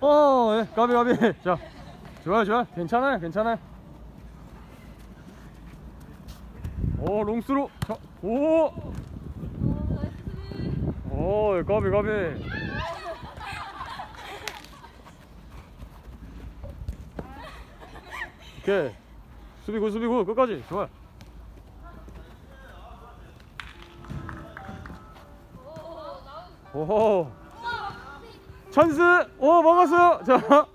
어, 예, 가비, 가비. 자, 좋아요, 좋아요. 괜찮아요, 괜찮아요. 오, 롱스로. 자, 오! 오, 예, 가비, 가비. 오케이. 수비고, 수비고, 끝까지. 좋아요. 오호. 찬스! 오, 먹었어요! 자.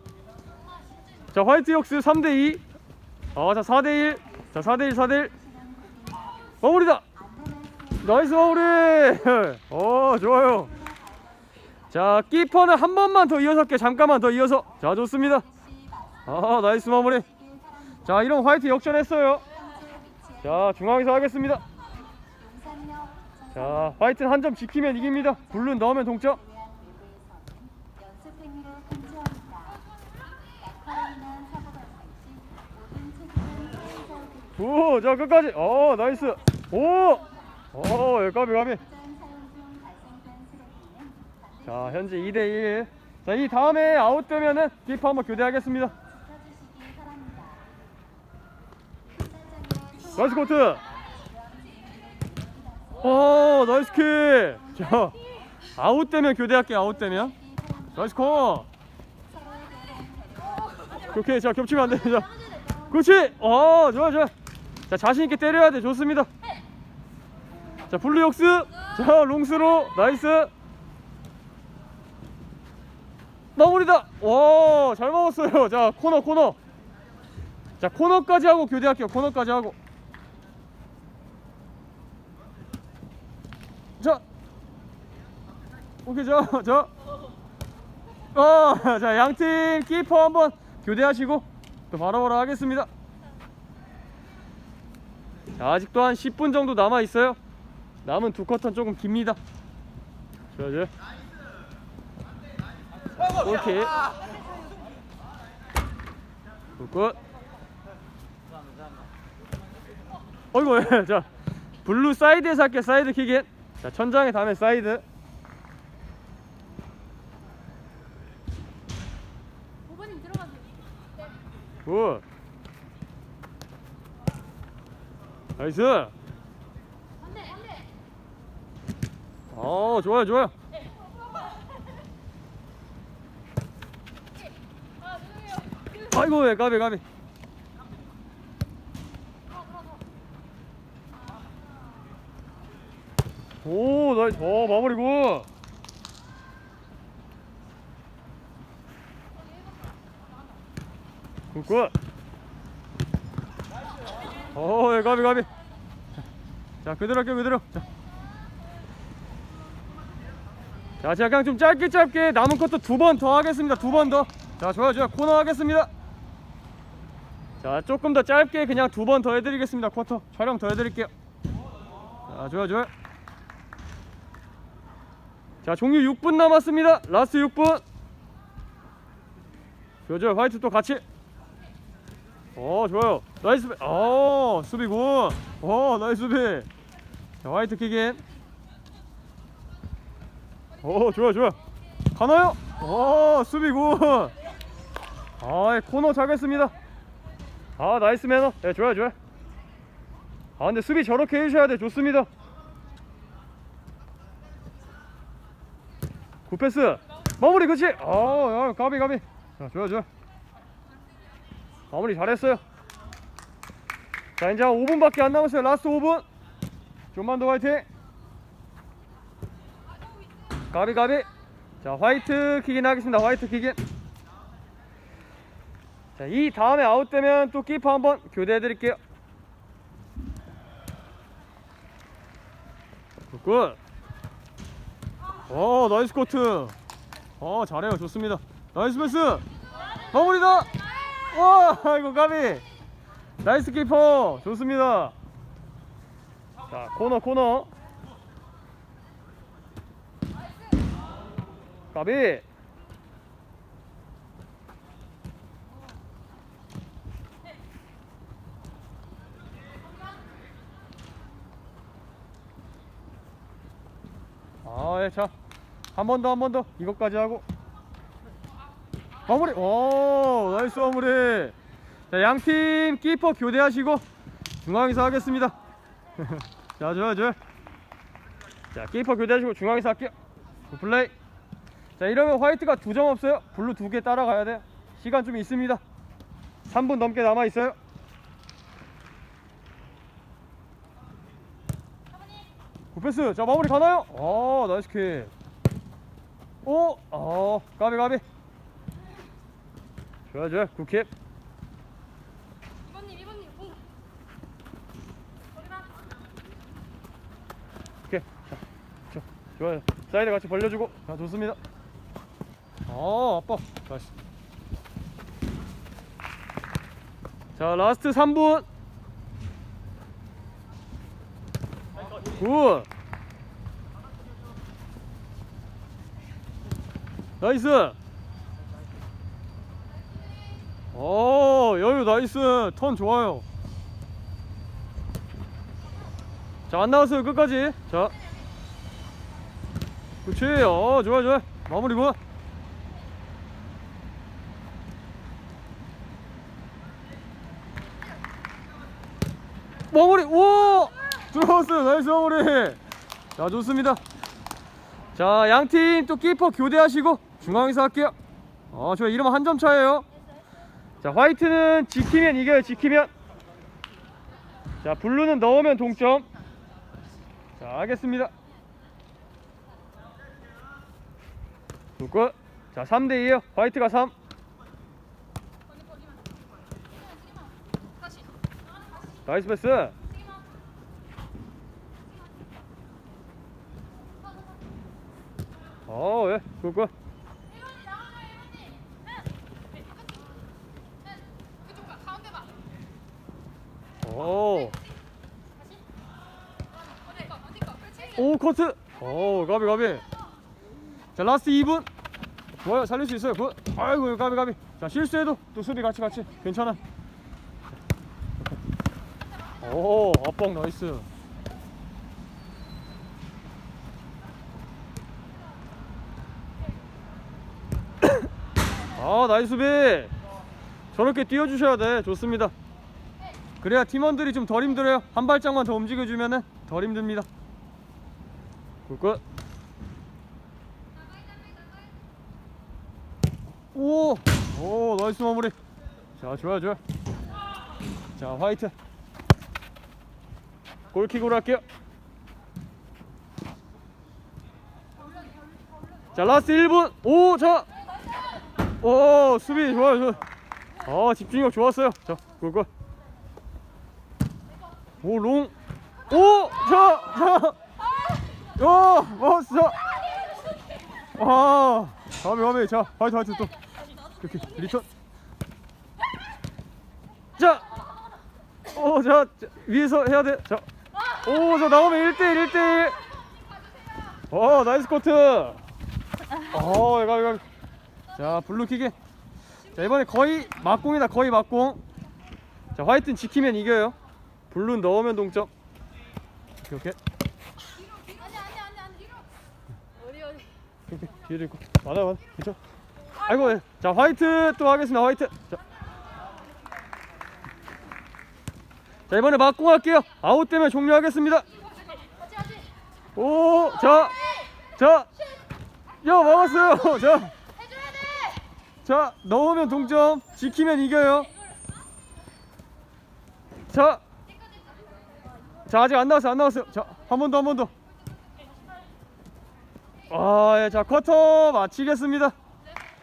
자, 화이트 역스 3대2. 어, 자, 4대1. 자, 4대1, 4대1. 마무리다! 나이스 마무리! 어, 좋아요. 자, 키퍼는 한 번만 더 이어서 할게요. 잠깐만 더 이어서. 자, 좋습니다. 아, 나이스 마무리. 자, 이런 화이트 역전했어요. 자, 중앙에서 하겠습니다. 자, 화이트는 한 점 지키면 이깁니다. 블루 넣으면 동점. 오, 자 끝까지. 어, 나이스. 오, 어, 예, 까비 까비. 자, 현재 2대 1. 자, 이 다음에 아웃되면은 키퍼 한번 교대하겠습니다. 나이스 코트. 어, 나이스 킥. 자, 아웃되면 교대할게요. 아웃되면. 나이스 컷. 오케이, 자 겹치면 안 돼. 자, 그렇지. 어, 좋아, 좋아. 자, 자신 있게 때려야 돼. 좋습니다. 자, 블루 역스. 자, 롱스로. 나이스. 마무리다. 와, 잘 먹었어요. 자, 코너, 코너. 자, 코너까지 하고 교대할게요. 코너까지 하고. 자, 오케이, 자, 자. 어, 자, 양팀 키퍼 한번 교대하시고 또 바로바로 하겠습니다. 자, 아직도 한 10분 정도 남아 있어요. 남은 두 쿼터는 조금 깁니다. 자, 이제. 오케이. 굿. 어이구, 예, 자, 블루 사이드에서 할게 사이드 킥인. 자, 천장에 닿으면 사이드. 5번님 들어가세요. 굿. 나이스. 어, 좋아요, 좋아요. 아이고, 예, 까비, 까비. 오, 나이스. 어, 마무리 굿. 굿, 굿. 어, 예, 까비, 까비. 자, 그대로 할게요, 그대로. 자. 자, 제가 그냥 좀 짧게 짧게 남은 것도 두 번 더 하겠습니다. 두 번 더. 자, 좋아요, 좋아요. 코너 하겠습니다. 자, 조금 더 짧게 그냥 두 번 더 해드리겠습니다. 쿼터 촬영 더 해드릴게요. 자, 좋아요, 좋아요. 자, 종료 6분 남았습니다. 라스트 6분. 좋아요, 좋아요. 화이트 또 같이. 어, 좋아요. 나이스. 수비. 어, 수비군. 어, 나이스 수비. 자, 화이트 킥인. 오, 좋아, 좋아. 가나요? 오, 수비군. 아, 예, 코너 잘했습니다. 아, 나이스 매너. 예, 좋아요, 좋아요. 아, 근데 수비 저렇게 해주셔야 돼. 좋습니다. 굿패스. 마무리, 그치? 아, 야, 가비, 가비. 자, 좋아, 좋아. 마무리 잘했어요. 자, 이제 한 5분밖에 안 남았어요. 라스트 5분. 좀만 더 화이팅. 가비 가비. 자 화이트 킥인 하겠습니다. 화이트 킥인. 자이 다음에 아웃되면 또 키퍼 한번 교대해 드릴게요. 굿굿. 어 나이스 코트. 어 잘해요. 좋습니다. 나이스 패스. 마무리다 와 이거 가비 나이스 키퍼 좋습니다 자 코너 코너 까비 아, 예, 자. 한 번 더, 한 번 더. 이것까지 하고. 마무리. 오, 나이스 마무리. 자, 양팀 키퍼 교대하시고 중앙에서 하겠습니다. 자, 좋아, 좋아. 자, 키퍼 교대하시고 중앙에서 할게요. 굿 플레이. 자, 이러면 화이트가 두 점 없어요. 블루 두 개 따라가야 돼요. 시간 좀 있습니다. 3분 넘게 남아 있어요. 굿패스. 자, 마무리 가나요? 아, 나이스 킥. 오, 아, 까비 까비. 좋아 좋아 굿킵. 이번님 이번님 공. 거기다. 오케이. 자, 자, 좋아요. 사이드 같이 벌려주고. 자, 좋습니다. 아, 아빠. 다시. 자, 라스트 3분. 굿. 나이스. 오, 여유 나이스. 턴 좋아요. 자, 안 나왔어요. 끝까지. 자. 그렇지. 어, 좋아, 좋아. 마무리 굿. 마무리. 오! 들어왔어요. 나이스 마무리. 자, 좋습니다. 자, 양팀 또 키퍼 교대하시고 중앙에서 할게요. 어, 좋아. 이러면 한점 차예요. 자, 화이트는 지키면 이겨요. 지키면. 자, 블루는 넣으면 동점. 자, 하겠습니다. 굿. 자, 3대 2요. 화이트가 3. 다시. 나이스 패스. 어, 예. 굿, 굿. 이번님 나가요 이번님. 네. 네. 그쪽 봐 가운데 봐. 오. 어디 거 어디 거. 그렇지. 오, 가비, 가비. 자, 라스트 2분. 좋아요. 살릴 수 있어요. 굿. 아이고, 가비, 가비. 자, 실수해도 또 수비 같이 같이. 괜찮아. 오, 압박 나이스. 아, 나이스 수비. 저렇게 뛰어주셔야 돼. 좋습니다. 그래야 팀원들이 좀 덜 힘들어요. 한 발짝만 더 움직여주면은 덜 힘듭니다. 굿굿. 오, 오, 나이스 마무리. 자, 좋아, 좋아. 자, 화이트. 골킥으로 할게요. 자, 라스트 1분. 오, 자. 오, 수비 좋아요, 좋아. 아, 집중력 좋았어요. 자, 굿굿. 오, 롱. 오, 자, 자. 오, 멋있어. 아, 가비, 가비. 자, 화이트, 화이트 또. 이렇게 리턴. 자. 오, 자, 자, 위에서 해야 돼. 자. 오, 저 나오면 1대1, 1대1. 어, 나이스 코트. 어, 가비, 가비. 자, 블루킥이. 자, 이번에 거의 막공이다. 거의 막공. 자, 화이트는 지키면 이겨요. 블루 넣으면 동점. 오케이. 아니 아니 아니 아니 뒤로. 어디 오케이, 뒤에도 있고. 맞아, 맞아. 그쵸? 아이고, 예. 자, 화이트 또 하겠습니다. 화이트. 자. 자, 이번에 막공 할게요. 아웃 되면 종료하겠습니다. 같이 같이. 오, 자, 자, 야, 막았어요. 자. 자, 넣으면 동점, 지키면 이겨요. 자, 자, 아직 안 나왔어요, 안 나왔어요. 자, 한 번 더, 한 번 더. 아, 예, 자, 쿼터 마치겠습니다.